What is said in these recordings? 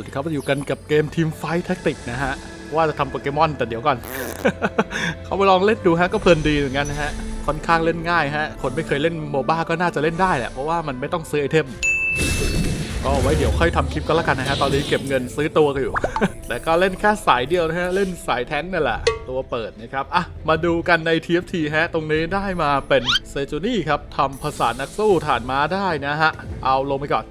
วัสดีครับมาอยู่กันกับเกมทีมไฟท์แท็กติกนะฮะ ว่าจะทำโปเกมอนแต่เดี๋ยวก่อน เขาไปลองเล่นดูฮะก็เพลินดีเหมือนกันนะฮะ ค่อนข้างเล่นง่ายฮะ คนไม่เคยเล่นโมบ้าก็น่าจะเล่นได้แหละ เพราะว่ามันไม่ต้องซื้อไอเทม ก็ไว้เดี๋ยวค่อยทำคลิปก็แล้วกันนะฮะ ตอนนี้เก็บเงินซื้อตัวกันอยู่ แต่ก็เล่นแค่สายเดียวนะฮะ เล่นสายแท้งนั่นแหละ ตัวเปิดนะครับ อะ มาดูกันใน TFT ฮะ ตรงนี้ได้มาเป็นเซจูนี่ครับทำภาษานักสู้ฐานม้าได้นะฮะ เอาลงไปก่อน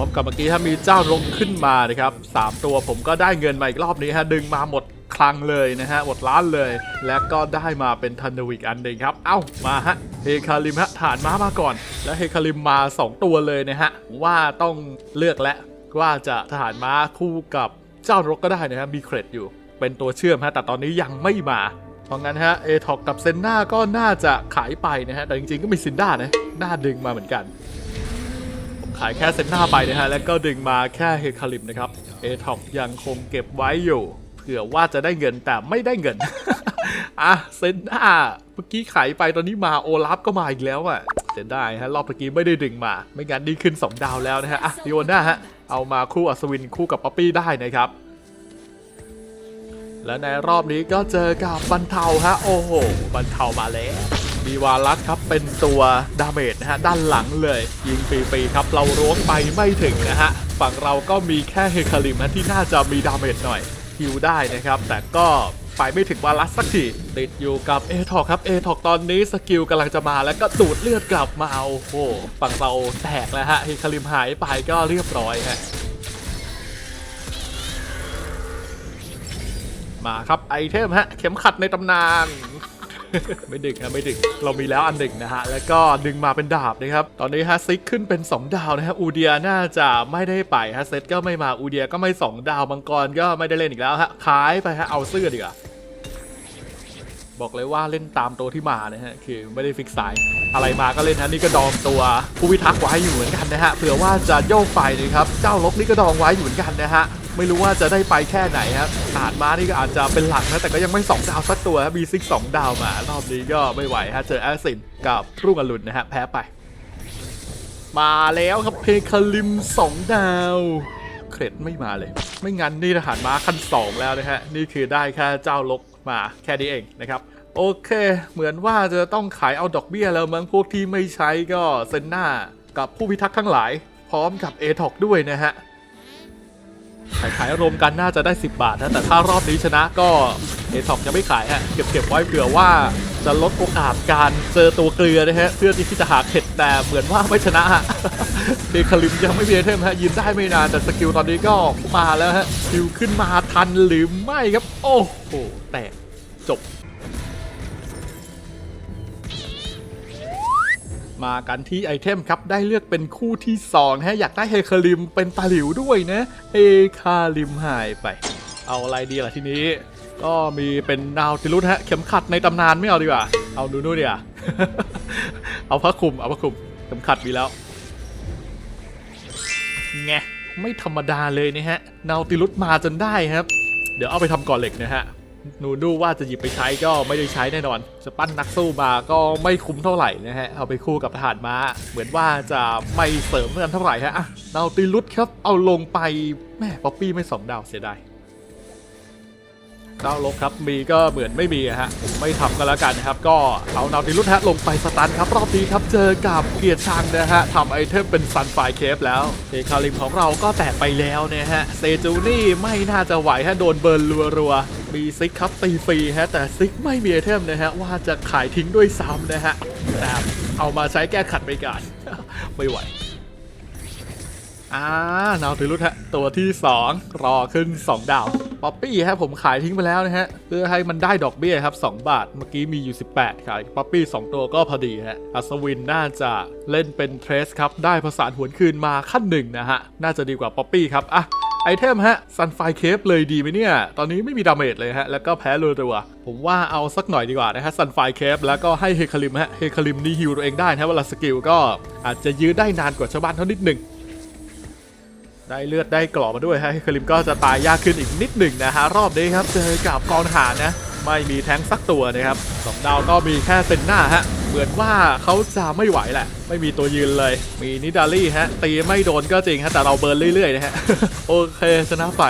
ร้อมกับเมื่อกี้ถ้ามีเจ้าลงขึ้นมานะครับสามตัวผมก็ได้เงินมาอีกรอบนี้ฮะดึงมาหมดคลังเลยนะฮะหมดล้านเลย และก็ได้มาเป็นทันดวิกอันหนึ่งครับ เอ้ามาฮะเฮคาริมฮะฐานม้ามาก่อน แล้วเฮคาริมมา 2 ตัวเลยนะฮะว่าต้องเลือกแล้วว่าจะทหารม้าคู่กับเจ้ารกก็ได้นะฮะมีเครดอยู่ เป็นตัวเชื่อมฮะแต่ตอนนี้ยังไม่มาเพราะงั้นฮะเอทอกกับเซนนาก็น่าจะขายไปนะฮะแต่จริงๆก็มีซินด้านะน่าดึงมาเหมือนกัน ขายแค่เซนหน้าไปนะฮะ แล้วก็ดึงมาแค่เฮคาริมนะครับเอท็อกยังคงเก็บไว้อยู่เผื่อว่าจะได้เงินแต่ไม่ได้เงินอะเซนหน้าเมื่อกี้ขายไปตอนนี้มาโอลาฟก็มาอีกแล้วอะเสียดายฮะรอบเมื่อกี้ไม่ได้ดึงมา ไม่งั้นนี่ขึ้น 2 ดาวแล้วนะฮะอะดิโอน่าฮะเอามาคู่อัศวินคู่กับป๊อปปี้ได้นะครับ และในรอบนี้ก็เจอกับบันเทาฮะโอ้โหบันเทามาแล้ว มีวาลัสครับเป็นตัวดาเมจนะฮะด้านหลังเลย ยิงฟรีๆครับเราล้วงไปไม่ถึงนะฮะฝั่งเราก็มีแค่เฮคาริมนะที่น่าจะมีดาเมจหน่อยฮิวได้นะครับ แต่ก็ไปไม่ถึงวาลัสสักทีติดอยู่กับเอทอกครับเอทอกตอนนี้สกิลกำลังจะมาแล้วก็ดูดเลือดกลับมาเอาโอ้โหฝั่งเราแตกแล้วฮะเฮคาริมหายไปก็เรียบร้อยฮะมาครับไอเทมฮะเข็มขัดในตำนาน ไม่ดึกนะไม่ดึก เรามีแล้วอันหนึ่งนะฮะ แล้วก็ดึงมาเป็นดาบนะครับ ตอนนี้ฮะซิกขึ้นเป็น 2 ดาวนะฮะอูเดียน่าจะไม่ได้ไปฮะเซตก็ไม่มาอูเดียก็ไม่ 2 ดาวมังกรก็ไม่ได้เล่นอีกแล้วฮะขายไปฮะเอาเสื้อดีกว่าบอกเลยว่าเล่นตามตัวที่มานะฮะคือไม่ได้ฟิกสายอะไรมาก็เล่นฮะนี่ก็ดองตัวผู้พิทักษ์ไว้อยู่เหมือนกันนะฮะเผื่อว่าจะโยกไปนะครับเจ้าลบนี่ก็ดองไว้อยู่เหมือนกันนะฮะ ไม่รู้ว่าจะได้ไปแค่ไหนครับอาดมานี่ก็อาจจะเป็นหลักนะ แต่ก็ยังไม่ 2 ดาวสักตัวครับมีซิกสองดาวมา รอบนี้ก็ไม่ไหวฮะเจอแอสซินกับรุ่งอรุณนะฮะแพ้ไป มาแล้วครับเพคาลิม 2 ดาวเครดไม่มาเลย ไม่งั้นนี่ทหารม้าขั้น 2 แล้วนะฮะ นี่คือได้แค่เจ้าลกมาแค่นี้เองนะครับโอเค เหมือนว่าจะต้องขายเอาดอกเบี้ยแล้วมั้งพวกที่ไม่ใช้ก็เซนหน้ากับผู้พิทักษ์ทั้งหลาย พร้อมกับเอทอกด้วยนะฮะ ขายขายรวมกันน่าจะได้ 10 บาทนะแต่ถ้ารอบนี้ชนะก็เอท็อกยังไม่ขายฮะเก็บเก็บไว้เผื่อว่าจะลดโอกาสการเจอตัวเกลือนะฮะเพื่อที่จะหาเข็ดแต่เหมือนว่าไม่ชนะฮะเดคาริมยังไม่มีไอเทมฮะยืนได้ไม่นานแต่สกิลตอนนี้ก็มาแล้วฮะคิวขึ้นมาทันหรือไม่ครับ โอ้โหแตกจบ มากันที่ไอเทมครับ ได้เลือกเป็นคู่ที่2ฮะอยากได้เฮคาริมเป็นตาหลิวด้วยนะเฮคาริมหายไป เอาอะไรดีล่ะทีนี้ ก็มีเป็นนาวติลุสฮะ เข็มขัดในตำนานไม่เอาดีกว่า เอาดูนู่นเดีกว่าเอาพระคุมเอาพระคุมเข็มขัดมีแล้วไงไม่ธรรมดาเลยนะฮะ นาวติลุสมาจนได้ครับ เดี๋ยวเอาไปทำก่อนเหล็กนะฮะ หนูดูว่าจะหยิบไปใช้ก็ไม่ได้ใช้แน่นอนจะปั้นนักสู้มาก็ไม่คุ้มเท่าไหร่นะฮะ เอาไปคู่กับทหารม้า เหมือนว่าจะไม่เสริมกันเท่าไหร่ฮะอะดาตีลุดครับ เอาลงไปแม่ป๊อปปี้ไม่สองดาวเสียดาย ดาลบครับมีก็เหมือนไม่มีอะฮะผมไม่ทำกันแล้วกันนะครับ ก็เอาดาวตีลุดฮะลงไปสตันครับ รอบนี้ครับเจอกับเกียรติชังนะฮะทำไอเทมเป็นซันไฟเคฟแล้วเอคาริมของเราก็แตกไปแล้วนะฮะเซจูนี่ไม่น่าจะไหวฮะโดนเบิร์นรัวๆมีซิกครับตีฟรีฮะแต่ซิกไม่มีไอเทมนะฮะว่าจะขายทิ้งด้วยซ้ำนะฮะแต่เอามาใช้แก้ขัดไปก่อนไม่ไหวอ่า นาวติลุสฮะตัวที่ 2 รอขึ้น 2 ดาว ป๊อปปี้ฮะผมขายทิ้งไปแล้วนะฮะเพื่อให้มันได้ดอกเบี้ยครับ 2 บาท เมื่อกี้มีอยู่ 18 ขายป๊อปปี้ 2 ตัวก็พอดีฮะอัศวินน่าจะเล่นเป็นเทรสครับ ได้ภาษานหวนคืนมาขั้นหนึ่งนะฮะ น่าจะดีกว่าป๊อปปี้ครับ อะไอเทมฮะซันไฟเคฟเลยดีไหมเนี่ย ตอนนี้ไม่มีดาเมจเลยฮะ แล้วก็แพ้รัวๆผมว่าเอาสักหน่อยดีกว่านะฮะซันไฟเคฟแล้วก็ให้เฮคาริมฮะเฮคาริมนี่ฮิวตัวเองได้นะเวลาสกิลก็อาจจะยื้อได้นานกว่าชาวบ้านเท่านิดหนึ่ง ได้เลือดได้กรอบมาด้วยฮะคาริมก็จะตายยากขึ้นอีกนิดหนึ่งนะฮะรอบนี้ครับเจอกับกองหารนะไม่มีแท้งสักตัวนะครับสองดาวก็มีแค่เซนหน้าฮะเหมือนว่าเขาจะไม่ไหวแหละ ไม่มีตัวยืนเลย มีนิดาลี่ฮะ ตีไม่โดนก็จริงฮะ แต่เราเบิร์นเรื่อยๆนะฮะ โอเคชนะไป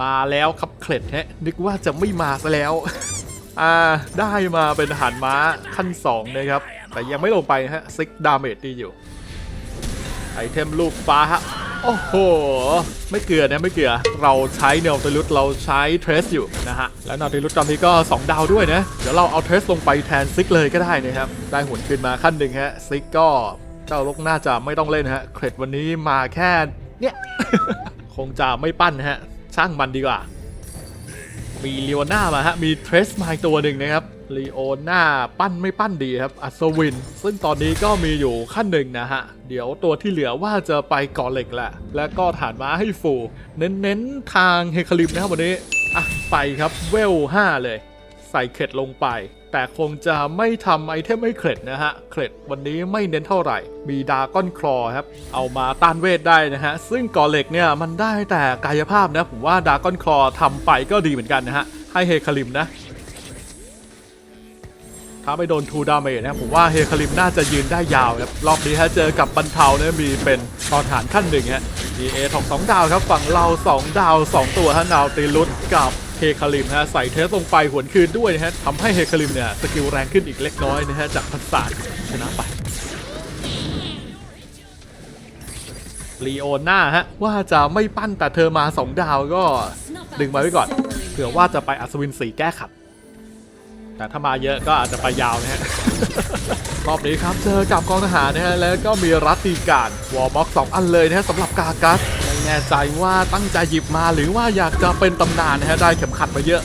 มาแล้วครับเคล็ดฮะ นึกว่าจะไม่มาซะแล้ว อ่า ได้มาเป็นหารม้าขั้น 2 นะครับ แต่ยังไม่ลงไปฮะซิกดาเมจดีอยู่ ไอเทมลูกฟ้าฮะ โอ้โห ไม่เกลือนะไม่เกลือ เราใช้เนลติลุสเราใช้เทรสอยู่นะฮะ แล้วเนลติลุสตอนนี้ก็ 2 ดาวด้วยนะ เดี๋ยวเราเอาเทรสลงไปแทนซิกเลยก็ได้นะครับ ได้หุ่นขึ้นมาขั้นหนึ่งฮะ ซิกก็เจ้าลกน่าจะไม่ต้องเล่นฮะ เครดวันนี้มาแค่เนี่ย คงจะไม่ปั้นฮะ ช่างมันดีกว่า มีเลีโอน่ามาฮะ มีเทรสมาอีกตัวหนึ่งนะครับ ลีโอน่าปั้นไม่ปั้นดีครับ อัศวิน ซึ่งตอนนี้ก็มีอยู่ขั้นหนึ่งนะฮะ เดี๋ยวตัวที่เหลือว่าจะไปก่อเหล็กแหละ แล้วก็ฐานม้าให้ฟู เน้นๆทางเฮคาริมนะครับวันนี้ อะ ไปครับเวล 5 เลย ใส่เคล็ดลงไป แต่คงจะไม่ทำไอเทมให้เคล็ดนะฮะเคล็ดวันนี้ไม่เน้นเท่าไหร่ มีดาก้อนคลอครับ เอามาต้านเวทได้นะฮะ ซึ่งก่อเหล็กเนี่ยมันได้แต่กายภาพนะ ผมว่าดาก้อนคลอทำไปก็ดีเหมือนกันนะฮะ ให้เฮคาริมนะ ถ้าไม่โดนทูดาเมจนะผมว่าเฮคาริมน่าจะยืนได้ยาวครับรอบนี้ฮะเจอกับบรรเทาเนี่ยมีเป็นตอนฐานขั้นหนึ่งฮะมีเอทองสองดาวครับฝั่งเรา2ดาว2ตัวฮะนาวตีลุสกับเฮคาริมฮะใส่เทสลงไปหวนคืนด้วยนะฮะทำให้เฮคาริมเนี่ยสกิลแรงขึ้นอีกเล็กน้อยนะฮะจากพัสสารชนะไปลีโอน่าฮะว่าจะไม่ปั้นแต่เธอมา 2 ดาวก็ดึงมาไว้ก่อน เผื่อว่าจะไปอัศวินสีแก้ขัด แต่ถ้ามาเยอะก็อาจจะไปยาวนะฮะ รอบนี้ครับเจอกับกองทหารนะฮะแล้วก็มีรัตตีการวอลบ็อกสองอันเลยนะฮะสำหรับกากัสไม่แน่ใจว่าตั้งใจหยิบมาหรือว่าอยากจะเป็นตำนานนะฮะได้เข็มขัดมาเยอะ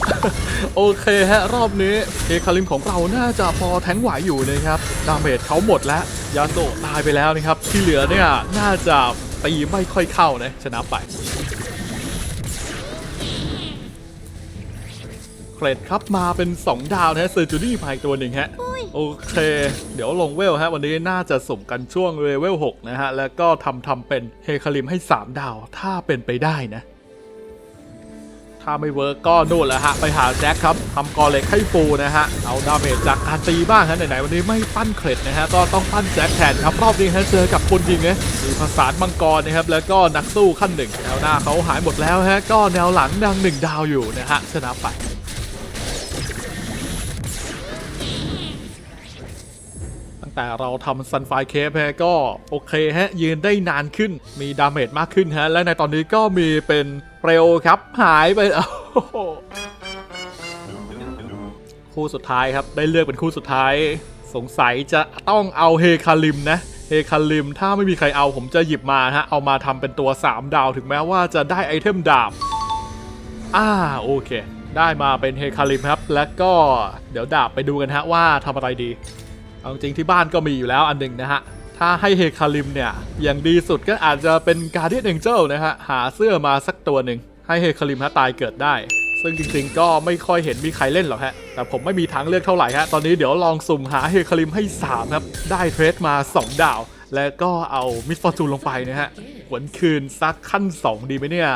โอเคฮะรอบนี้เอคาริมของเราน่าจะพอแทงไหวอยู่นะครับดาเมจเขาหมดแล้วยาโตตายไปแล้วนะครับที่เหลือเนี่ยน่าจะตีไม่ค่อยเข้านะชนะไป เครดครับมาเป็น 2 ดาวนะฮะเซอร์จูดี้มาอีกตัวหนึ่งฮะ โอเค เดี๋ยวลงเวลฮะ วันนี้น่าจะสุ่มกันช่วงเลเวล6นะฮะ แล้วก็ทำทำเป็นเฮคาริมให้ 3 ดาว ถ้าเป็นไปได้นะ ถ้าไม่เวิร์กก็นู่นแหละฮะ ไปหาแจ็คครับทำกอเหล็กให้ฟูนะฮะ เอาดาเมจจากอาร์ตีบ้างฮะ ไหนๆวันนี้ไม่ปั้นเครดนะฮะ ก็ต้องปั้นแจ็คแทนครับรอบนี้ฮะเจอกับคนยิงนะมีภาษานมังกรนะครับ แล้วก็นักสู้ขั้นหนึ่งแนวหน้าเขาหายหมดแล้วฮะ ก็แนวหลังดังหนึ่งดาวอยู่นะฮะชนะไป ตั้ง แต่เราทำซันไฟเคฟฮะก็โอเคฮะยืนได้นานขึ้นมีดาเมจมากขึ้นฮะและในตอนนี้ก็มีเป็นเปลวครับหายไปโอ้โหคู่สุดท้ายครับได้เลือกเป็นคู่สุดท้าย สงสัยจะต้องเอาเฮคาริมนะเฮคาริมถ้าไม่มีใครเอาผมจะหยิบมาฮะเอามาทำเป็นตัว 3 ดาวถึงแม้ว่าจะได้ไอเทมดาบอ่าโอเค ได้มาเป็นเฮคาริมครับ แล้วก็เดี๋ยวดาบไปดูกันฮะว่าทำอะไรดี เอาจริงที่บ้านก็มีอยู่แล้วอันหนึ่งนะฮะ ถ้าให้เฮคาริมเนี่ย อย่างดีสุดก็อาจจะเป็นการเดียนเองเจลนะฮะ หาเสื้อมาสักตัวหนึ่ง ให้เฮคาริมฮะตายเกิดได้ ซึ่งจริงๆก็ไม่ค่อยเห็นมีใครเล่นหรอกฮะ แต่ผมไม่มีทางเลือกเท่าไหร่ฮะ ตอนนี้เดี๋ยวลองสุ่มหาเฮคาริมให้3ครับ ได้เทรดมา 2 ดาว แล้วก็เอามิสฟอร์จูนลงไปนะฮะหวนคืนสักขั้น 2 ดีไหมเนี่ย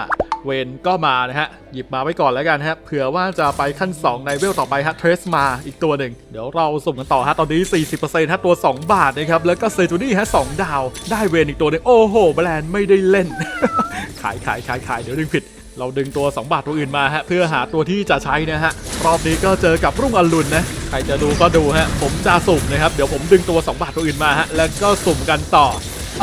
เวนก็มานะฮะ หยิบมาไว้ก่อนแล้วกันฮะเผื่อว่าจะไปขั้น 2 ในเวลต่อไปฮะเทรสมาอีกตัวหนึ่ง เดี๋ยวเราสุ่มกันต่อฮะ ตอนนี้ 40%ฮะตัว 2 บาทนะครับ แล้วก็เซจูนี่ฮะ2ดาว ได้เวนอีกตัวหนึงโอ้โห แบรนด์ไม่ได้เล่น ขายขายขายขายเดี๋ยวดึงผิดเราดึงตัว 2 บาทตัวอื่นมาฮะเพื่อหาตัวที่จะใช้นะฮะรอบนี้ก็เจอกับรุ่งอรุณนะใครจะดูก็ดูฮะผมจะสุ่มนะครับเดี๋ยวผมดึงตัว 2 บาทตัวอื่นมาฮะแล้วก็สุ่มกันต่อ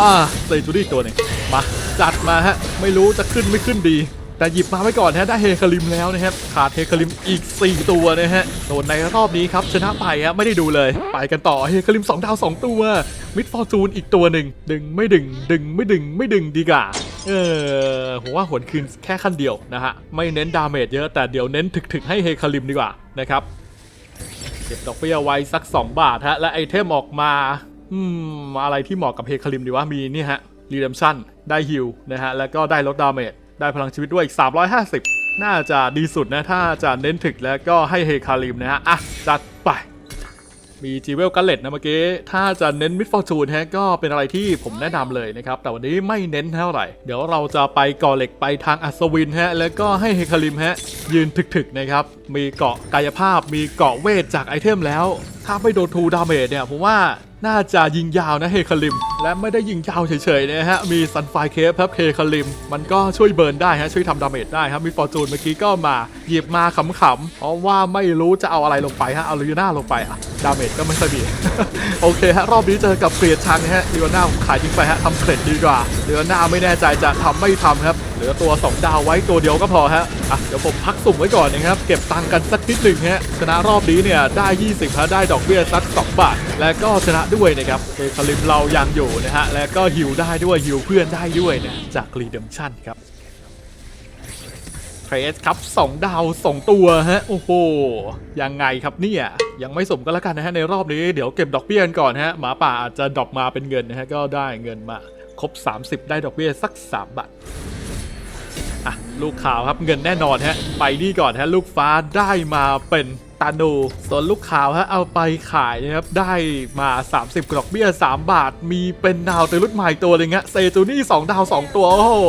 อ่าเซจูดี้ตัวหนึ่งมาจัดมาฮะ ไม่รู้จะขึ้นไม่ขึ้นดี แต่หยิบมาไว้ก่อนนะฮะได้เฮคาริมแล้วนะครับ ขาดเฮคาริมอีก 4 ตัวนะฮะโดนในรอบนี้ครับ ชนะไปฮะไม่ได้ดูเลย ไปกันต่อเฮคาริม 2 ดาว 2 ตัว มิดฟอร์จูนอีกตัวหนึ่งดึงไม่ดึง ดึงไม่ดึงไม่ดึงดีกว่าเออผมว่าหวนคืนแค่ขั้นเดียวนะฮะไม่เน้นดาเมจเยอะแต่เดี๋ยวเน้นถึกๆให้เฮคาริมดีกว่านะครับเก็บดอกเบี้ยไว้สัก 2 บาทฮะและไอเทมออกมา อืมอะไรที่เหมาะกับเฮคาริมดีว่ามีนี่ฮะรีเดมชั่นได้ฮิลนะฮะแล้วก็ได้ลดดาเมจได้พลังชีวิตด้วยอีก 350 น่าจะดีสุดนะ ถ้าจะเน้นถึกแล้วก็ให้เฮคาริมนะฮะ อะ จัดไป มีจีเวลกัลเลตนะเมื่อกี้ ถ้าจะเน้นมิดฟอร์จูนฮะก็เป็นอะไรที่ผมแนะนำเลยนะครับ แต่วันนี้ไม่เน้นเท่าไหร่ เดี๋ยวเราจะไปก่อเหล็กไปทางอัศวินฮะ แล้วก็ให้เฮคาริมฮะ ยืนถึกๆนะครับ มีเกาะกายภาพ มีเกาะเวทจากไอเทมแล้ว ถ้าไม่โดนทูดาเมจเนี่ยผมว่าน่าจะยิงยาวนะเฮคาริม และไม่ได้ยิงยาวเฉยๆนะฮะ มีซันไฟเคฟครับเฮคาริม มันก็ช่วยเบิร์นได้ฮะ ช่วยทำดาเมจได้ครับ มีฟอร์จูนเมื่อกี้ก็มา หยิบมาขำๆเพราะว่าไม่รู้จะเอาอะไรลงไปฮะ เอาลีน่าลงไปอะดาเมจก็ไม่ค่อยดีโอเคฮะ รอบนี้เจอกับเกรียดชังนะฮะลีโอน่าขายทิ้งไปฮะทำเครดดีกว่าลีโอน่าไม่แน่ใจจะทำไม่ทำครับเหลือตัว 2 ดาวไว้ตัวเดียวก็พอฮะอะเดี๋ยวผมพักสุ่มไว้ก่อนนะครับ เก็บตังค์กันสักนิดหนึ่งฮะชนะรอบนี้เนี่ยได้ 20ฮะได้ดอกเบี้ยสัก 2 บาท และก็ชนะด้วยนะครับเคลิมเรายังอยู่นะฮะและก็ฮิวได้ด้วยฮิวเพื่อนได้ด้วยนะจากรีเดมชั่นครับเทรสครับ 2 ดาว 2 ตัวฮะ โอ้โห ยังไงครับเนี่ย ยังไม่สมก็แล้วกันนะฮะ ในรอบนี้เดี๋ยวเก็บดอกเบี้ยกันก่อนฮะ หมาป่าอาจจะดรอปมาเป็นเงินนะฮะ ก็ได้เงินมา ครบ 30 ได้ดอกเบี้ยสัก 3 บาท อะลูกขาวครับเงินแน่นอนฮะไปนี่ก่อนฮะลูกฟ้าได้มาเป็นตาโนส่วนลูกขาวฮะเอาไปขายนะครับได้มา 30กรอกเบี้ย 3 บาท มีเป็นดาวเตัวรุ่นใหม่ตัวหนึงฮะเซจูนี่ 2 ดาว 2 ตัวโอ้โห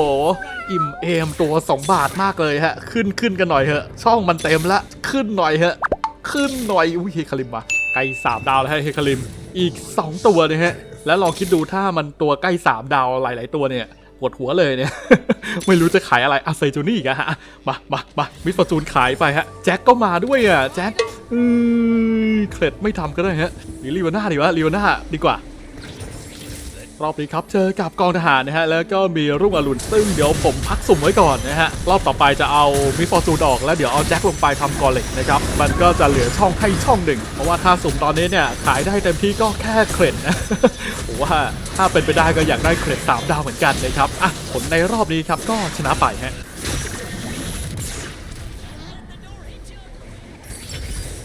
อิ่มเอมตัว 2 บาทมากเลยฮะ ขึ้นขึ้นกันหน่อยเถอะ ช่องมันเต็มละขึ้นหน่อยเถอะ ขึ้นหน่อยอุ้ยเฮคาริมมาใกล้3ดาวแล้วฮะเฮคาริมอีก 2 ตัวนะฮะแล้วลองคิดดูถ้ามันตัวใกล้ 3 ดาวหลาย ๆ ตัวเนี่ย ปวดหัวเลยเนี่ย ไม่รู้จะขายอะไรอาเซจูนี่กันฮะมามามามิสฟอร์จูนขายไปฮะ แจ็คก็มาด้วยอะ แจ็คอือเคล็ดไม่ทำก็ได้ฮะหรือลีวาน่าดีวะลีวาน่าดีกว่า รอบนี้ครับเจอกับกองทหารนะฮะแล้วก็มีรุ่งอรุณซึ่งเดี๋ยวผมพักสุ่มไว้ก่อนนะฮะรอบต่อไปจะเอามิฟอร์จูนออกแล้วเดี๋ยวเอาแจ็คลงไปทำกอเหล็กนะครับมันก็จะเหลือช่องให้ช่องหนึ่ง เพราะว่าถ้าสุ่มตอนนี้เนี่ยขายได้เต็มที่ก็แค่เครดนะผมว่าถ้าเป็นไปได้ก็อยากได้เครดสามดาวเหมือนกันนะครับอะผลในรอบนี้ครับก็ชนะไปฮะ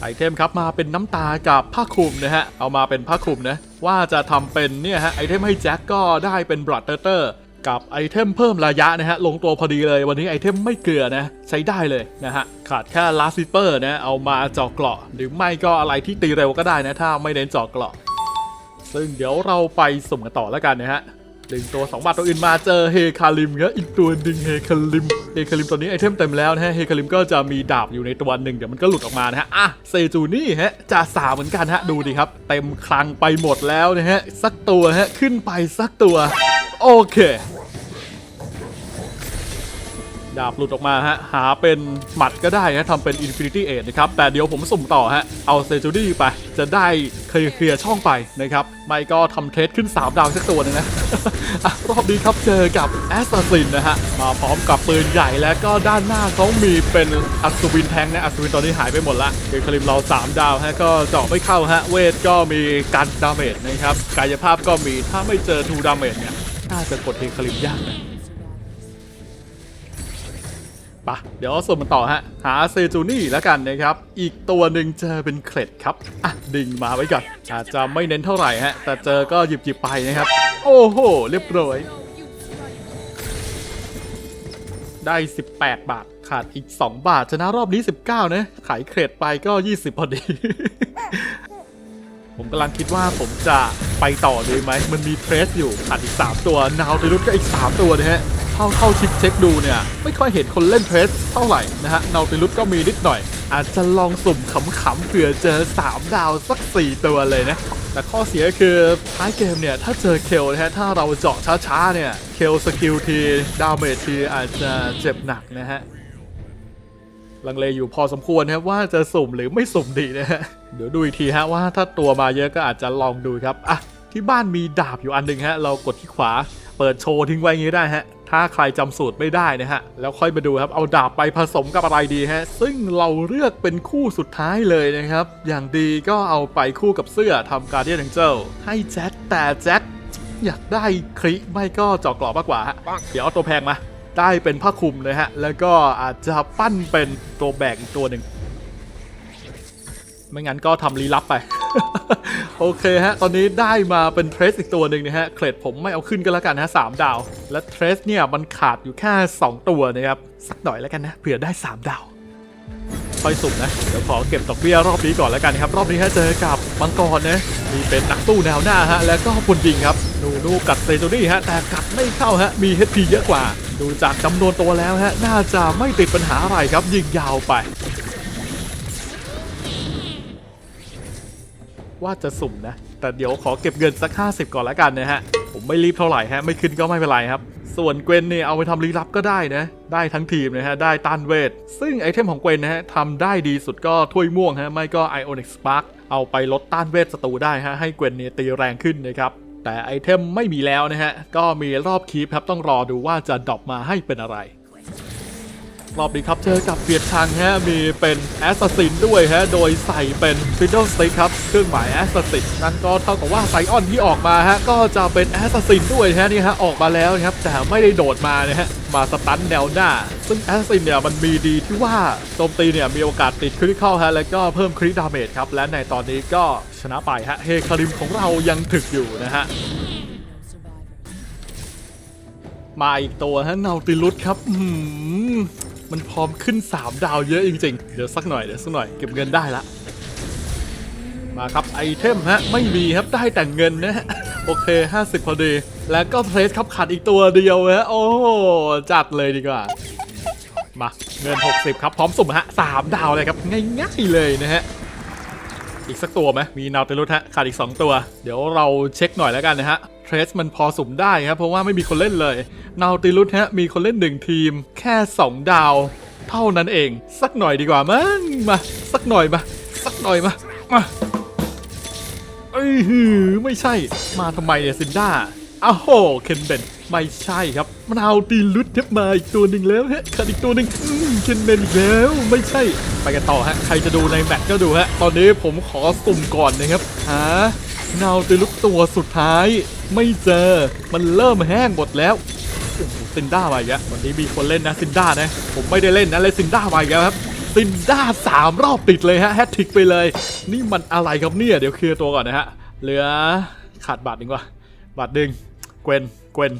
ไอเทมครับมาเป็นน้ำตากับผ้าคลุมนะฮะ เอามาเป็นผ้าคลุมนะ ว่าจะทำเป็นเนี่ยฮะไอเทมให้แจ็คก็ได้เป็นบลัดเตอร์กับไอเทมเพิ่มระยะนะฮะ ลงตัวพอดีเลยวันนี้ไอเทมไม่เกลือนะ ใช้ได้เลยนะฮะ ขาดแค่ลาสซิเปอร์นะ เอามาเจาะเกราะ หรือไม่ก็อะไรที่ตีเร็วก็ได้นะ ถ้าไม่เน้นเจาะเกราะ ซึ่งเดี๋ยวเราไปสุ่มกันต่อแล้วกันนะฮะ ดึงตัว2บาทตัวอื่นมาเจอเฮคาริมครับอีกตัวหนึ่งเฮคาริมเฮคาริมตัวนี้ไอเทมเต็มแล้วนะฮะเฮคาริมก็จะมีดาบอยู่ในตัวหนึ่งเดี๋ยวมันก็หลุดออกมานะฮะอะเซจูนี่ฮะจ่าสาวเหมือนกันฮะดูดิครับ เต็มคลังไปหมดแล้วนะฮะสักตัวฮะขึ้นไปสักตัว โอเค ดาบหลุดออกมาฮะ หาเป็นหมัดก็ได้นะทำเป็น Infinity Edge นะครับ แต่เดี๋ยวผมสุ่มต่อฮะ เอาเซจูดี้ไป จะได้เคลียร์เคลียร์ช่องไปนะครับ ไม่ก็ทำเทรดขึ้น 3 ดาวสักตัวนึงนะอะรอบนี้ครับเจอกับแอสซัสซินนะฮะ มาพร้อมกับปืนใหญ่และก็ด้านหน้าเขามีเป็นอัศวินแทงนะอัศวินตอนนี้หายไปหมดละเกมคลิมเรา 3 ดาวฮะก็เจาะไม่เข้าฮะเวทก็มีกันดาเมจนะครับกายภาพก็มีถ้าไม่เจอทูดาเมจเนี่ยน่าจะกดเฮคลิมยากนะ ปะเดี๋ยวส่วนมันต่อฮะ หาเซจูนี่แล้วกันนะครับ อีกตัวหนึ่งเจอเป็นเคล็ดครับ อะ ดึงมาไว้ก่อน อาจจะไม่เน้นเท่าไหร่ฮะ แต่เจอก็หยิบหยิบไปนะครับ โอ้โห เรียบร้อย ได้ 18 บาท ขาดอีก 2 บาท ชนะรอบนี้ 19 นะ ขายเครดไปก็ 20 พอดี ผมกำลังคิดว่าผมจะไปต่อดีไหม มันมีเทรสอยู่ขาดอีก 3 ตัวนาวติรุตก็อีก 3 ตัวนะฮะ เข้าเข้าชิปเช็คดูเนี่ย ไม่ค่อยเห็นคนเล่นเทรสเท่าไหร่นะฮะนาติรุตก็มีนิดหน่อย อาจจะลองสุ่มขำๆเผื่อเจอ 3 ดาวสัก 4 ตัวเลยนะ แต่ข้อเสียคือท้ายเกมเนี่ย ถ้าเจอเคลนะฮะถ้าเราเจาะช้าๆเนี่ย เคลสกิลที ดาเมจทีอาจจะเจ็บหนักนะฮะลังเลอยู่พอสมควรนะครับว่าจะสุ่มหรือไม่สุ่มดีนะฮะเดี๋ยวดูอีกทีฮะว่าถ้าตัวมาเยอะก็อาจจะลองดูครับอะที่บ้านมีดาบอยู่อันหนึ่งฮะ เรากดที่ขวาเปิดโชว์ทิ้งไว้อย่างนี้ได้ฮะ ถ้าใครจำสูตรไม่ได้นะฮะ แล้วค่อยมาดูครับ เอาดาบไปผสมกับอะไรดีฮะ ซึ่งเราเลือกเป็นคู่สุดท้ายเลยนะครับ อย่างดีก็เอาไปคู่กับเสื้อทำการเดียนแองเจิลให้แจ็คแต่แจ็คอยากได้คลิไม่ก็เจาะกรอบมากกว่าฮะเดี๋ยวเอาตัวแพงมา ได้เป็นผ้าคลุมเลยฮะ แล้วก็อาจจะปั้นเป็นตัวแบกอีกตัวหนึ่ง ไม่งั้นก็ทำรีลับไป โอเคฮะ ตอนนี้ได้มาเป็นเทรสอีกตัวหนึ่งนะฮะเครดผมไม่เอาขึ้นก็แล้วกันนะสามดาว และเทรสเนี่ยมันขาดอยู่แค่ 2 ตัวนะครับ สักหน่อยแล้วกันนะเผื่อได้ 3 ดาว ค่อยสุ่มนะ เดี๋ยวขอเก็บดอกเบี้ยรอบนี้ก่อนแล้วกันครับ รอบนี้ฮะเจอกับมังกรนะ มีเป็นนักสู้แนวหน้าฮะ แล้วก็คนยิงครับ นูนูกัดเซโจนี่ฮะ แต่กัดไม่เข้าฮะ มี HP เยอะกว่า ดูจากจำนวนตัวแล้วฮะ น่าจะไม่ติดปัญหาอะไรครับ ยิงยาวไป ว่าจะสุ่มนะ แต่เดี๋ยวขอเก็บเงินสัก 50 ก่อนแล้วกันนะฮะ ผมไม่รีบเท่าไหร่ฮะ ไม่ขึ้นก็ไม่เป็นไรครับ ส่วนเกวนเนี่ยเอาไปทำลี้ลับก็ได้นะ ได้ทั้งทีมนะฮะ ได้ต้านเวท ซึ่งไอเทมของเกวนนะฮะทำได้ดีสุดก็ถ้วยม่วงฮะ ไม่ก็ Ionic Spark เอาไปลดต้านเวทศัตรูได้ฮะ ให้เกวนเนี่ยตีแรงขึ้นนะครับแต่ไอเทมไม่มีแล้วนะฮะ ก็มีรอบคีปครับต้องรอดูว่าจะดรอปมาให้เป็นอะไร รอบนี้ครับเจอกับเปียดทางฮะมีเป็นแอสซัสซินด้วยฮะโดยใส่เป็นฟิดเดิลสติกครับเครื่องหมายแอสซัสซินนั่นก็เท่ากับว่าไซออนที่ออกมาฮะก็จะเป็นแอสซัสซินด้วยฮะนี่ฮะออกมาแล้วนะครับแต่ไม่ได้โดดมานะฮะมาสตันแนวหน้า ซึ่งแอสซินเนี่ยมันมีดีที่ว่าโจมตีเนี่ยมีโอกาสติดคริติคอลฮะแล้วก็เพิ่มคริดาเมจครับและในตอนนี้ก็ชนะไปฮะเฮคาริมของเรายังถึกอยู่นะฮะมาอีกตัวฮะเนาติลุสครับ มันพร้อมขึ้น 3 ดาวเยอะจริงๆ เดี๋ยวสักหน่อยเดี๋ยวสักหน่อยเก็บเงินได้ละ มาครับไอเทมฮะไม่มีครับได้แต่เงินนะฮะโอเค 50 พอดี แล้วก็เทรสครับขาดอีกตัวเดียวฮะโอ้จัดเลยดีกว่า มาเงิน 60 ครับพร้อมสุ่มฮะ3ดาวเลยครับง่ายๆเลยนะฮะอีกสักตัวไหมมีนาวเตลุสฮะขาดอีก 2 ตัว เดี๋ยวเราเช็คหน่อยแล้วกันนะฮะ รสมันพอสุ่มได้ครับ เพราะว่าไม่มีคนเล่นเลยนาวเตลุสฮะมีคนเล่น1ทีม แค่ 2 ดาว เท่านั้นเอง สักหน่อยดีกว่ามั้งมา สักหน่อยมาสักหน่อยมามาเอ้ยหือไม่ใช่มาทำไมเนี่ยซินด้าอ้าวโหเคนเบนไม่ใช่ครับมันเอาตีลุดเทปมาอีกตัวหนึ่งแล้วฮะขาดอีกตัวหนึ่งอืมเคนเบนอีกแล้วไม่ใช่ ไปกันต่อฮะ ใครจะดูในแมตช์ก็ดูฮะ ตอนนี้ผมขอสุ่มก่อนนะครับหา เนาตีลุกตัวสุดท้าย ไม่เจอ มันเริ่มแห้งหมดแล้วซินด้ามาอีกแล้ววันนี้มีคนเล่นนะซินด้านะ ผมไม่ได้เล่นนะเลยซินด้ามาอีกแล้วครับซินด้าสามรอบติดเลยฮะแฮตทริกไปเลย นี่มันอะไรครับเนี่ย เดี๋ยวเคลียร์ตัวก่อนนะฮะ เหลือขาดบาทหนึ่งว่ะบาทหนึ่งเกวนเกวน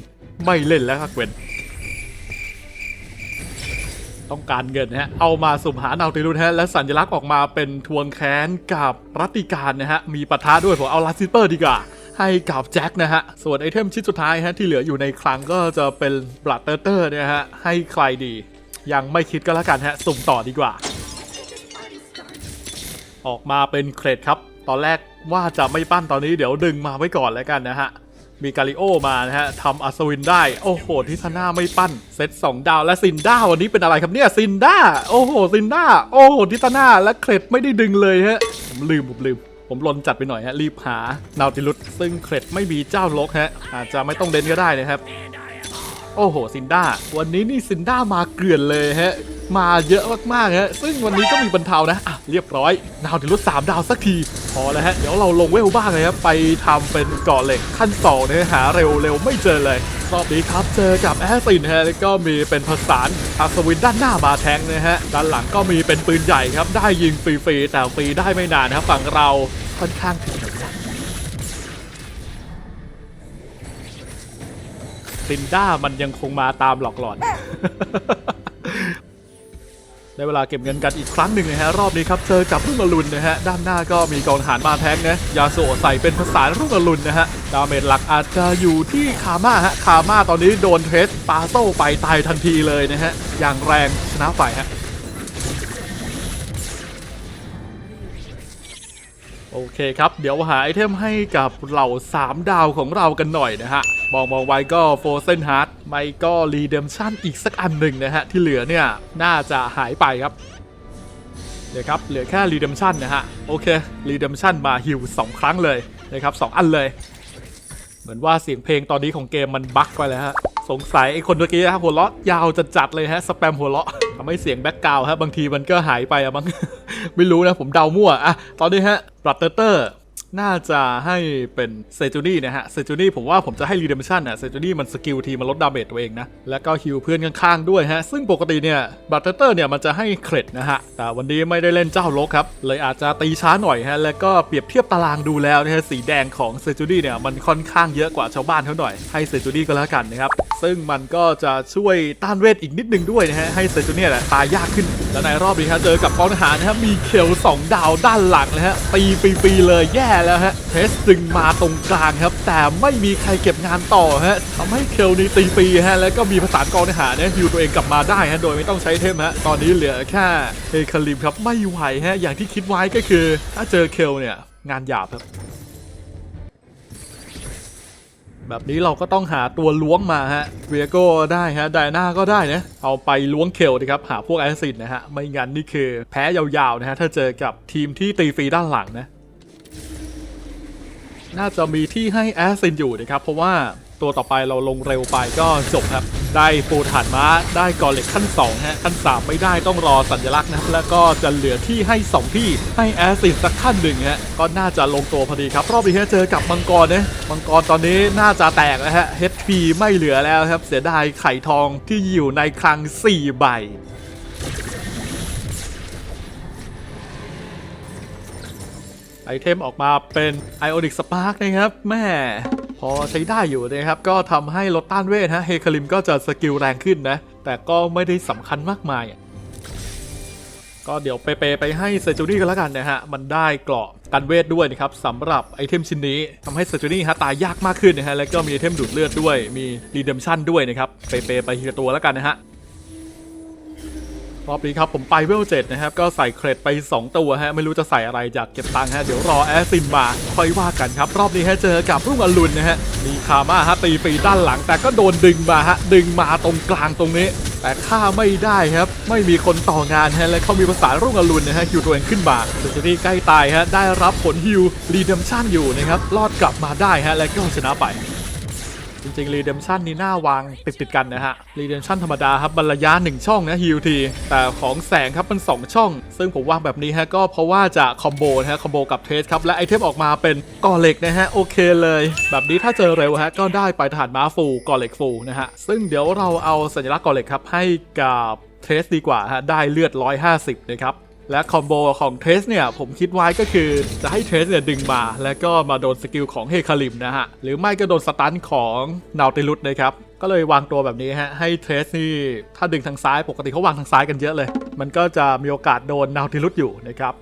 ไม่เล่นแล้วครับเกวน ต้องการเงินนะฮะ เอามาสุ่มหานาติลุนฮะ และสัญลักษณ์ออกมาเป็นทวงแค้นกับรัติการนะฮะ มีปะทะด้วยผมเอาลาซิเปอร์ดีกว่าให้กับแจ็คนะฮะ ส่วนไอเทมชิ้นสุดท้ายฮะที่เหลืออยู่ในคลังก็จะเป็นบลัดเตอร์เตอร์เนี่ยฮะ ให้ใครดี ยังไม่คิดก็แล้วกันฮะ สุ่มต่อดีกว่า ออกมาเป็นเครดครับ ตอนแรกว่าจะไม่ปั้นตอนนี้เดี๋ยวดึงมาไว้ก่อนแล้วกันนะฮะ มีกาลิโอมานะฮะทำอัศวินได้ โอ้โหทิทาน่าไม่ปั้น เซต2ดาวและซินด้าวันนี้เป็นอะไรครับเนี่ยซินด้าโอ้โหซินด้าโอ้โหทิทาน่าและเครดไม่ได้ดึงเลยฮะผมลืมผมลืมผมลนจัดไปหน่อยฮะรีบหา นาวติลุสซึ่งเครดไม่มีเจ้าลกฮะอาจจะไม่ต้องเด่นก็ได้นะครับ โอ้โหซินด้าวันนี้นี่ซินด้ามาเกลื่อนเลยฮะ มาเยอะมากๆฮะซึ่งวันนี้ก็มีบรรเทานะอะเรียบร้อยดาวถึงลด3ดาวสักที พอแล้วฮะเดี๋ยวเราลงเวลบ้างเลยครับไปทำเป็นเกาะเหล็กขั้นสองนะฮะหาเร็วเร็วไม่เจอเลยรอบนี้ครับเจอกับแอสซินฮะแล้วก็มีเป็นผสานอัศวินด้านหน้ามาแทงนะฮะด้านหลังก็มีเป็นปืนใหญ่ครับได้ยิงฟรีๆแต่ฟรีได้ไม่นานนะครับฝั่งเราค่อนข้างถึงินด้ามันยังคงมาตามหลอกหลอน ได้เวลาเก็บเงินกันอีกครั้งหนึ่งนะฮะ รอบนี้ครับเจอกับรุ่งอรุณนะฮะ ด้านหน้าก็มีกองทหารมาแท้งนะยาโซใส่เป็นภาษารุ่งอรุณนะฮะ ดาเมจหลักอาจจะอยู่ที่คาม่าฮะ คาม่าตอนนี้โดนเทสปาโต้ไปตายทันทีเลยนะฮะ อย่างแรงชนะฝ่ายฮะ เคครับ เดี๋ยวหาไอเทมให้กับเหล่า 3 ดาวของเรากันหน่อยนะฮะมองมองไว้ก็โฟเซนฮาร์ดไม่ก็รีเดมชั่นอีกสักอันหนึ่งนะฮะ ที่เหลือเนี่ย น่าจะหายไปครับเดี๋ยวครับ เหลือแค่รีเดมชั่นนะฮะ โอเครีเดมชั่นมาฮิว2 ครั้งเลยนะครับ2อันเลย เหมือนว่าเสียงเพลงตอนนี้ของเกมมันบั๊กไปแล้วฮะสงสัยไอ้คนเมื่อกี้ครับหัวเราะยาวจะจัดเลยฮะสแปมหัวเราะทำให้เสียงแบ็กกราวฮะบางทีมันก็หายไปอะมั้งไม่รู้นะผมเดามั่วอะตอนนี้ฮะ รัตเตอร์เตอร์ น่าจะให้เป็นเซจูนี่นะฮะเซจูนี่ผมว่าผมจะให้รีเดมชั่นอะเซจูนี่มันสกิลทีมันลดดาเมจตัวเองนะ แล้วก็ฮิวเพื่อนข้างๆด้วยฮะ ซึ่งปกติเนี่ยบัตเตอร์เนี่ยมันจะให้เครดนะฮะ แต่วันนี้ไม่ได้เล่นเจ้าลกครับ เลยอาจจะตีช้าหน่อยฮะ แล้วก็เปรียบเทียบตารางดูแล้วนะฮะสีแดงของเซจูนี่เนี่ยมันค่อนข้างเยอะกว่าชาวบ้านเขาหน่อยให้เซจูนี่ก็แล้วกันนะครับซึ่งมันก็จะช่วยต้านเวทอีกนิดนึงด้วยนะฮะให้เซจูนียแหละตายยากขึ้น แล้วในรอบนี้ครับเจอกับกองทหารนะครับมีเคล2ดาวด้านหลังนะฮะตีฟรีๆเลยแย่แล้วฮะเทสดึงมาตรงกลางครับ แต่ไม่มีใครเก็บงานต่อฮะทำให้เคลนีตีฟรีฮะแล้วก็มีประสานกองทหารเนี่ยฮิวตัวเองกลับมาได้ฮะโดยไม่ต้องใช้เทมฮะตอนนี้เหลือแค่เฮคาริมครับไม่ไหวฮะอย่างที่คิดไว้ก็คือ ถ้าเจอเคลเนี่ยงานหยาบครับแบบนี้เราก็ต้องหาตัวล้วงมาฮะ เวียโก้ได้ฮะ ไดนาก็ได้นะ เอาไปล้วงเคลดีครับ หาพวกแอซิดนะฮะ ไม่งั้นนี่คือแพ้ยาวๆนะฮะ ถ้าเจอกับทีมที่ตีฟรีด้านหลังนะ น่าจะมีที่ให้แอสซินอยู่นะครับ เพราะว่าตัวต่อไปเราลงเร็วไปก็จบครับ ได้ปูฐานม้าได้กอเหล็กขั้น2ฮะขั้น 3 ไม่ได้ต้องรอสัญลักษณ์นะครับ แล้วก็จะเหลือที่ให้ 2 ที่ให้แอสซินสักขั้นหนึ่งฮะก็น่าจะลงตัวพอดีครับ รอบนี้เจอกับมังกรนะมังกรตอนนี้น่าจะแตกนะฮะ HP ไม่เหลือแล้วครับเสียดายไข่ทองที่อยู่ในคลัง4ใบ ไอ เทมออกมาเป็น Ionic Spark นะครับแม่พอใช้ได้อยู่นะครับ ก็ทำให้ลดต้านเวทฮะเฮคาริมก็จะสกิลแรงขึ้นนะ แต่ก็ไม่ได้สำคัญมากมายก็เดี๋ยวเปเปไปให้เซจูรี่กันแล้วกันนะฮะ มันได้เกราะกันเวทด้วยนะครับสำหรับไอเทมชิ้นนี้ทำให้เซจูรี่ฮะตายยากมากขึ้นนะฮะ แล้วก็มีไอเทมดูดเลือดด้วย มีรีเดมชั่นด้วยนะครับเปเปไปทีละตัวแล้วกันนะฮะ รอบนี้ครับผมไปเวลเจ็ดนะครับ ก็ใส่เครดไป 2 ตัวฮะ ไม่รู้จะใส่อะไรอยากเก็บตังค์ฮะ เดี๋ยวรอแอสซินมาค่อยว่ากันครับ รอบนี้ฮะเจอกับรุ่งอรุณนะฮะ มีคาม่าฮะตีฟรีด้านหลัง แต่ก็โดนดึงมาฮะ ดึงมาตรงกลางตรงนี้ แต่ฆ่าไม่ได้ครับ ไม่มีคนต่องานฮะ และเขามีภาษารุ่งอรุณนะฮะฮิวตัวเองขึ้นมาเซนจูรี่ใกล้ตายฮะ ได้รับผลฮิวรีเดมชั่นอยู่นะครับ รอดกลับมาได้ฮะ และก็ชนะไป จริงๆ Redemption นี่น่าวางติดติดๆกันนะฮะ Redemption ธรรมดาครับบรรยะ1ช่องนะฮิวทีแต่ของแสงครับมัน 2 ช่อง ซึ่งผมวางแบบนี้ฮะก็เพราะว่าจะคอมโบนะฮะคอมโบกับเทสครับและไอเทมออกมาเป็นก่อเหล็กนะฮะโอเคเลย แบบนี้ถ้าเจอเร็วฮะก็ได้ไปฐานม้าฟูก่อเหล็กฟูนะฮะซึ่งเดี๋ยวเราเอาสัญลักษณ์ก่อเหล็กครับให้กับเทสดีกว่าฮะได้เลือด 150นะครับ และคอมโบของเทสเนี่ยผมคิดไว้ก็คือจะให้เทสเนี่ยดึงมา แล้วก็มาโดนสกิลของเฮคาริมนะฮะ หรือไม่ก็โดนสตันของนาวติลุสนะครับก็เลยวางตัวแบบนี้ฮะให้เทสนี่ถ้าดึงทางซ้ายปกติเขาวางทางซ้ายกันเยอะเลย มันก็จะมีโอกาสโดนนาวติลุสอยู่นะครับ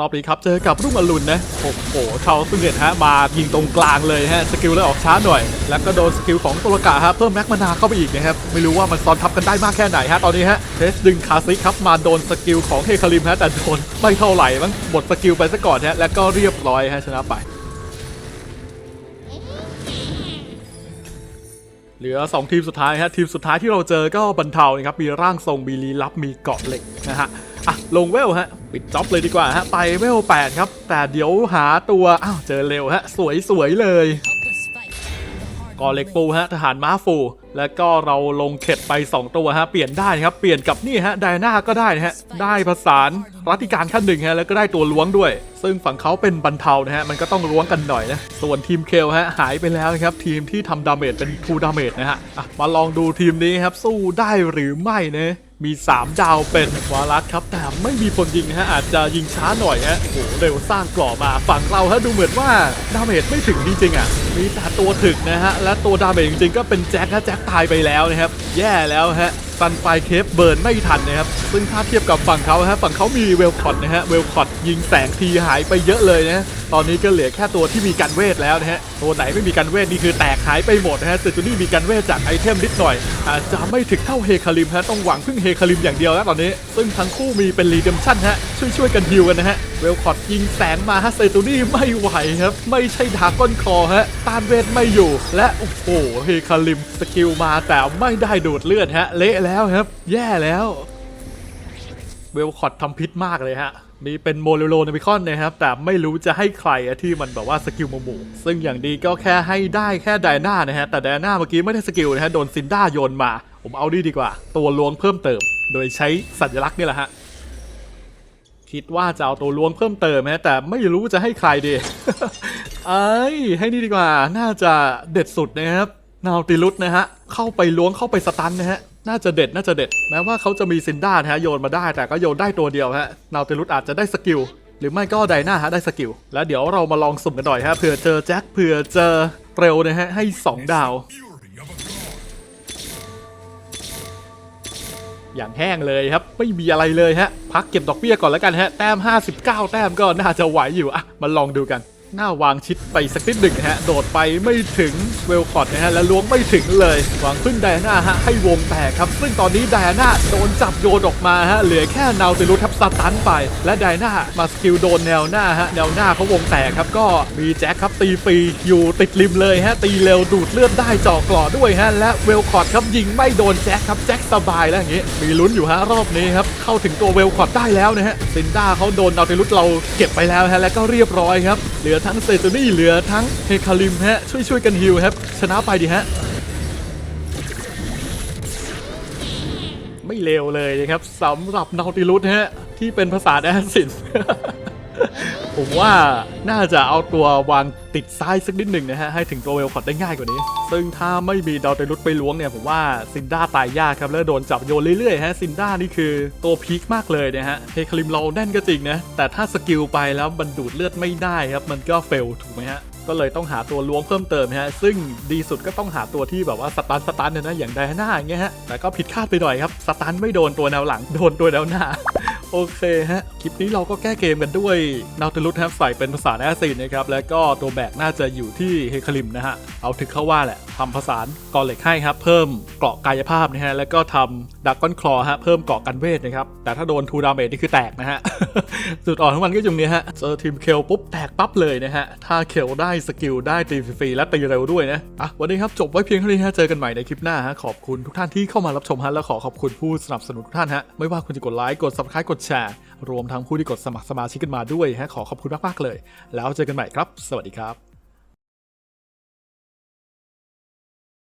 รอบนี้ครับ เจอกับรุ่งอรุณนะ โอ้โหชาวซึ่งเด็ดฮะ มายิงตรงกลางเลยฮะ สกิลเลยออกช้าหน่อย แล้วก็โดนสกิลของตัวกะฮะ เพิ่มแม็กมานาเข้าไปอีกนะครับ ไม่รู้ว่ามันซ้อนทับกันได้มากแค่ไหนฮะ ตอนนี้ฮะ เทสดึงคาซิกครับ มาโดนสกิลของเฮคาริมฮะ แต่โดนไม่เท่าไหร่มั้งหมดสกิลไปซะก่อนฮะ แล้วก็เรียบร้อยฮะชนะไปเหลือ 2 ทีมสุดท้ายฮะทีมสุดท้ายที่เราเจอก็บรรเทานะครับมีร่างทรงมีลีลับมีเกาะเหล็กนะฮะ อะลงเวลฮะปิดจ็อบเลยดีกว่าฮะไปเวล8ครับ แต่เดี๋ยวหาตัวอ้าวเจอเร็วฮะสวยๆเลยก่อเล็กฟูฮะทหารม้าฟู แล้วก็เราลงเข็ดไป 2 ตัวฮะเปลี่ยนได้นะครับเปลี่ยนกับนี่ฮะไดนาก็ได้นะฮะได้ประสานรัติการขั้นหนึ่งฮะแล้วก็ได้ตัวล้วงด้วย ซึ่งฝั่งเขาเป็นบรรเทานะฮะมันก็ต้องล้วงกันหน่อยนะส่วนทีมเคลฮะหายไปแล้วนะครับทีมที่ทำดาเมจเป็นทูดาเมจนะฮะอะมาลองดูทีมนี้ครับสู้ได้หรือไม่นะ มี 3 ดาวเป็นวารัสครับ แต่ไม่มีผลยิงนะฮะ อาจจะยิงช้าหน่อยฮะโอ้โหเร็วสร้างกรอบมาฝั่งเราฮะดูเหมือนว่าดาเมจไม่ถึงจริงๆอะ มีแต่ตัวถึกนะฮะ และตัวดาเมจจริงๆ ก็เป็นแจ็คฮะแจ็คตายไปแล้วนะครับ แย่แล้วฮะ ซันไฟเคฟเบิร์นไม่ทันนะครับ ซึ่งถ้าเทียบกับฝั่งเขาฮะฝั่งเขามีเวลคอตนะฮะเวลคอตยิงแสงทีหายไปเยอะเลยนะตอนนี้ก็เหลือแค่ตัวที่มีการเวทแล้วนะฮะตัวไหนไม่มีการเวทนี่คือแตกหายไปหมดนะฮะเซจูนี่มีการเวทจากไอเทมนิดหน่อยอาจจะไม่ถึงเท่าเฮคาริมฮะต้องหวังพึ่งเฮคาริมอย่างเดียวแล้วตอนนี้ ซึ่งทั้งคู่มีเป็นรีเดมชั่นฮะช่วยช่วยๆกันฮิวกันนะฮะเวลคอตยิงแสงมาฮะเซตูนี่ไม่ไหวครับไม่ใช่ดาก้อนคอฮะต้านเวทไม่อยู่ และโอ้โหเฮคาริมสกิลมาแต่ไม่ได้ดูดเลือดฮะเละแล้วครับ แย่แล้วเวลคอตทำพิษมากเลยฮะ มีเป็นโมเลโลนบิคอนนะครับ แต่ไม่รู้จะให้ใครที่มันแบบว่าสกิลโมโมซึ่งอย่างดีก็แค่ให้ได้แค่ไดนานะฮะ แต่ไดนาเมื่อกี้ไม่ได้สกิลนะฮะ โดนซินด้าโยนมา ผมเอาดีดีกว่า ตัวล้วงเพิ่มเติม โดยใช้สัญลักษณ์นี่แหละฮะ คิดว่าจะเอาตัวล้วงเพิ่มเติมฮะ แต่ไม่รู้จะให้ใครดีเอ้ยให้นี่ดีกว่า น่าจะเด็ดสุดนะครับ นาวติลุสนะฮะ เข้าไปล้วงเข้าไปสตันนะฮะน่าจะเด็ดน่าจะเด็ด แม้ว่าเขาจะมีซินด้านะฮะโยนมาได้แต่ก็โยนได้ตัวเดียวฮะนาวเตลุตอาจจะได้สกิลหรือไม่ก็ไดนาฮะได้สกิลแล้วเดี๋ยวเรามาลองสุ่มกันหน่อยฮะเผื่อเจอแจ็คเผื่อเจอเตรลนะฮะให้ 2 ดาว อย่างแห้งเลยครับไม่มีอะไรเลยฮะพักเก็บดอกเบี้ยก่อนแล้วกันฮะแต้ม 59 แต้มก็น่าจะไหวอยู่อะมาลองดูกัน หน้าวางชิดไปสักนิดหนึ่งฮะ โดดไปไม่ถึงเวลคอร์ดนะฮะ และล้วงไม่ถึงเลยวางพึ่งไดอาน่าฮะ ให้วงแตกครับ ซึ่งตอนนี้ไดอาน่าโดนจับโยนออกมาฮะ เหลือแค่นาวติลุทับสตันไป และไดอาน่ามาสกิลโดนแนวหน้าฮะ แนวหน้าเขาวงแตกครับ ก็มีแจ็คครับตีฟรีอยู่ติดริมเลยฮะ ตีเร็วดูดเลือดได้เจาะกรอด้วยฮะ และเวลคอร์ดครับยิงไม่โดนแจ็คครับ แจ็คสบายแล้วอย่างงี้ มีลุ้นอยู่ฮะรอบนี้ครับ เข้าถึงตัวเวลคอร์ดได้แล้วนะฮะ ซินด้าเขาโดนนาวติลุสเราเก็บไปแล้วฮะ และก็เรียบร้อยครับ เหลือทั้งเซตูนี่เหลือทั้งเฮคาริมฮะช่วยช่วยกันฮิวครับ ชนะไปดีฮะ ไม่เลวเลยนะครับสำหรับน a ติลุสฮะ ที่เป็นภาษาแอสซิน ผมว่าน่าจะเอาตัววางติดซ้ายสักนิดหนึ่งนะฮะให้ถึงตัวเวลคอดได้ง่ายกว่านี้ ซึ่งถ้าไม่มีดาวเตลุสไปล้วงเนี่ยผมว่าซินด้าตายยากครับแล้วโดนจับโยนเรื่อยๆฮะซินด้านี่คือตัวพีคมากเลยนะฮะเฮคาริมเราแน่นก็จริงนะแต่ถ้าสกิลไปแล้วมันดูดเลือดไม่ได้ครับมันก็เฟลถูกไหมฮะก็เลยต้องหาตัวล้วงเพิ่มเติมฮะ ซึ่งดีสุดก็ต้องหาตัวที่แบบว่าสตันสตันเนี่ยนะอย่างไดอาน่าอย่างเงี้ยฮะ แต่ก็ผิดคาดไปหน่อยครับ สตันไม่โดนตัวแนวหลัง โดนตัวแนวหน้า โอเคฮะ คลิปนี้เราก็แก้เกมกันด้วยนาต u ลุสครับใส่เป็นภาษาแอสซินนะครับ แล้วก็ตัวแบกน่าจะอยู่ที่เฮคาริมนะฮะ เอาถึกเข้าว่าแหละทำผสากอเหล็กให้ครับ เพิ่มเกราะกายภาพนะฮะ แล้วก็ทำดักก้อนคลอฮะ เพิ่มเกราะกันเวทนะครับ แต่ถ้าโดนทูดามเมจนี่คือแตกนะฮะ จุดอ่อนของมันก็อยู่ตรงนี้ฮะ เจอทีมเคลปุ๊บแตกปั๊บเลยนะฮะ ถ้าเคลได้สกิลได้ตีฟรีและตีเร็วด้วยนะ อะวันนี้ครับจบไว้เพียงเท่านี้ฮะ เจอกันใหม่ในคลิปหน้าฮะ ขอบคุณทุกท่านที่เข้ามารับชมฮะ และขอขอบคุณผู้สนับสนุนทุกท่านฮะ ไม่ว่าคุณจะกดไลค์ กด subscribe กดแชร์ รวมทั้งผู้ที่กดสมัครสมาชิกกันมาด้วยฮะขอขอบคุณมากๆเลย แล้วเจอกันใหม่ครับ สวัสดีครับ